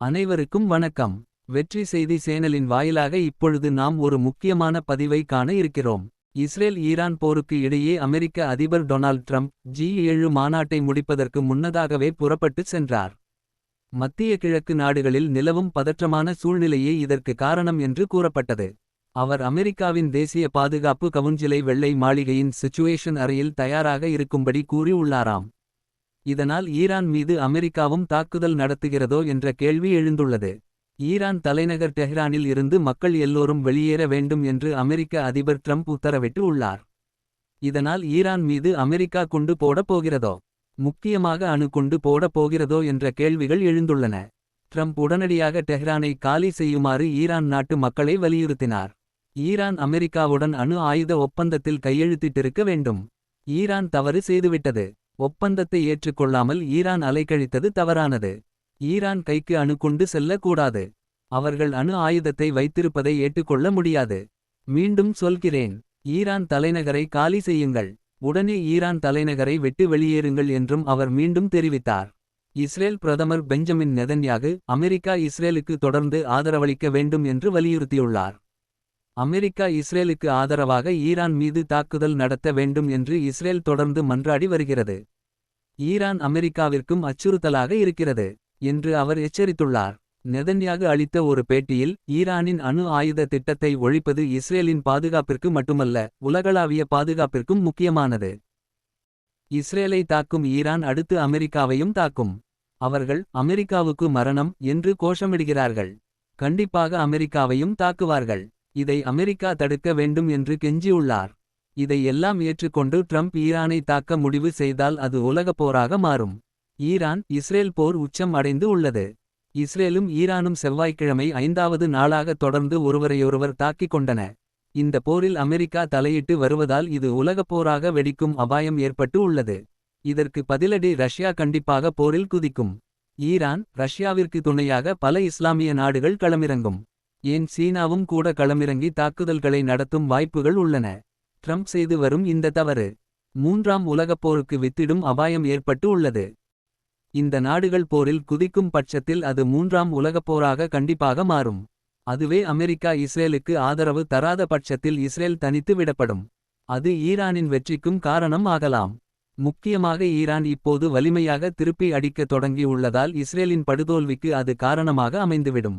அனைவருக்கும் வணக்கம். வெற்றி செய்தி சேனலின் வாயிலாக இப்பொழுது நாம் ஒரு முக்கியமான பதிவை காண இருக்கிறோம். இஸ்ரேல் ஈரான் போருக்கு இடையே அமெரிக்க அதிபர் டொனால்ட் ட்ரம்ப் ஜி ஏழு மாநாட்டை முடிப்பதற்கு முன்னதாகவே புறப்பட்டு சென்றார். மத்திய கிழக்கு நாடுகளில் நிலவும் பதற்றமான சூழ்நிலையே இதற்கு காரணம் என்று கூறப்பட்டது. அவர் அமெரிக்காவின் தேசிய பாதுகாப்பு கவுன்சிலை வெள்ளை மாளிகையின் சிச்சுவேஷன் அறையில் தயாராக இருக்கும்படி கூறியுள்ளாராம். இதனால் ஈரான் மீது அமெரிக்காவும் தாக்குதல் நடத்துகிறதோ என்ற கேள்வி எழுந்துள்ளது. ஈரான் தலைநகர் டெஹ்ரானில் இருந்து மக்கள் எல்லோரும் வெளியேற வேண்டும் என்று அமெரிக்க அதிபர் ட்ரம்ப் உத்தரவிட்டு உள்ளார். இதனால் ஈரான் மீது அமெரிக்கா குண்டு போடப் போகிறதோ? முக்கியமாக அணு குண்டு போடப் போகிறதோ என்ற கேள்விகள் எழுந்துள்ளன. ட்ரம்ப் உடனடியாக டெஹ்ரானை காலி செய்யுமாறு ஈரான் நாட்டு மக்களை வலியுறுத்தினார். ஈரான் அமெரிக்காவுடன் அணு ஆயுத ஒப்பந்தத்தில் கையெழுத்திட்டிருக்க வேண்டும். ஈரான் தவறு செய்துவிட்டது. ஒப்பந்தத்தை ஏற்றுக்கொள்ளாமல் ஈரான் அலைக்கழித்தது தவறானது. ஈரான் கைக்கு அணு கொண்டு செல்லக்கூடாது. அவர்கள் அணு ஆயுதத்தை வைத்திருப்பதை ஏற்றுக்கொள்ள முடியாது. மீண்டும் சொல்கிறேன் ஈரான் தலைநகரை காலி செய்யுங்கள். உடனே ஈரான் தலைநகரை விட்டு வெளியேறுங்கள் என்றும் அவர் மீண்டும் தெரிவித்தார். இஸ்ரேல் பிரதமர் பெஞ்சமின் நெதன்யாகு அமெரிக்கா இஸ்ரேலுக்கு தொடர்ந்து ஆதரவளிக்க வேண்டும் என்று வலியுறுத்தியுள்ளார். அமெரிக்கா இஸ்ரேலுக்கு ஆதரவாக ஈரான் மீது தாக்குதல் நடத்த வேண்டும் என்று இஸ்ரேல் தொடர்ந்து மன்றாடி வருகிறது. ஈரான் அமெரிக்காவிற்கும் அச்சுறுத்தலாக இருக்கிறது என்று அவர் எச்சரித்துள்ளார். நெதன்யாகு அளித்த ஒரு பேட்டியில் ஈரானின் அணு ஆயுத திட்டத்தை ஒழிப்பது இஸ்ரேலின் பாதுகாப்பிற்கு மட்டுமல்ல உலகளாவிய பாதுகாப்பிற்கும் முக்கியமானது. இஸ்ரேலை தாக்கும் ஈரான் அடுத்து அமெரிக்காவையும் தாக்கும். அவர்கள் அமெரிக்காவுக்கு மரணம் என்று கோஷமிடுகிறார்கள். கண்டிப்பாக அமெரிக்காவையும் தாக்குவார்கள். இதை அமெரிக்கா தடுக்க வேண்டும் என்று கெஞ்சியுள்ளார். இதை எல்லாம் ஏற்றுக்கொண்டு ட்ரம்ப் ஈரானை தாக்க முடிவு செய்தால் அது உலகப் போராக மாறும். ஈரான் இஸ்ரேல் போர் உச்சம் அடைந்து உள்ளது. இஸ்ரேலும் ஈரானும் செவ்வாய்க்கிழமை ஐந்தாவது நாளாக தொடர்ந்து ஒருவரையொருவர் தாக்கிக் கொண்டன. இந்த போரில் அமெரிக்கா தலையிட்டு வருவதால் இது உலகப் போராக வெடிக்கும் அபாயம் ஏற்பட்டு உள்ளது. இதற்கு பதிலடி ரஷ்யா கண்டிப்பாக போரில் குதிக்கும். ஈரான் ரஷ்யாவிற்கு துணையாக பல இஸ்லாமிய நாடுகள் களமிறங்கும். ஏன் சீனாவும் கூட களமிறங்கி தாக்குதல்களை நடத்தும் வாய்ப்புகள் உள்ளன. ட்ரம்ப் செய்து வரும் இந்த தவறு மூன்றாம் உலகப் போருக்கு வித்திடும் அபாயம் ஏற்பட்டு உள்ளது. இந்த நாடுகள் போரில் குதிக்கும் பட்சத்தில் அது மூன்றாம் உலகப் போராக கண்டிப்பாக மாறும். அதுவே அமெரிக்கா இஸ்ரேலுக்கு ஆதரவு தராத பட்சத்தில் இஸ்ரேல் தனித்து விடப்படும். அது ஈரானின் வெற்றிக்கும் காரணம் ஆகலாம். முக்கியமாக ஈரான் இப்போது வலிமையாக திருப்பி அடிக்க தொடங்கி உள்ளதால் இஸ்ரேலின் படுதோல்விக்கு அது காரணமாக அமைந்துவிடும்.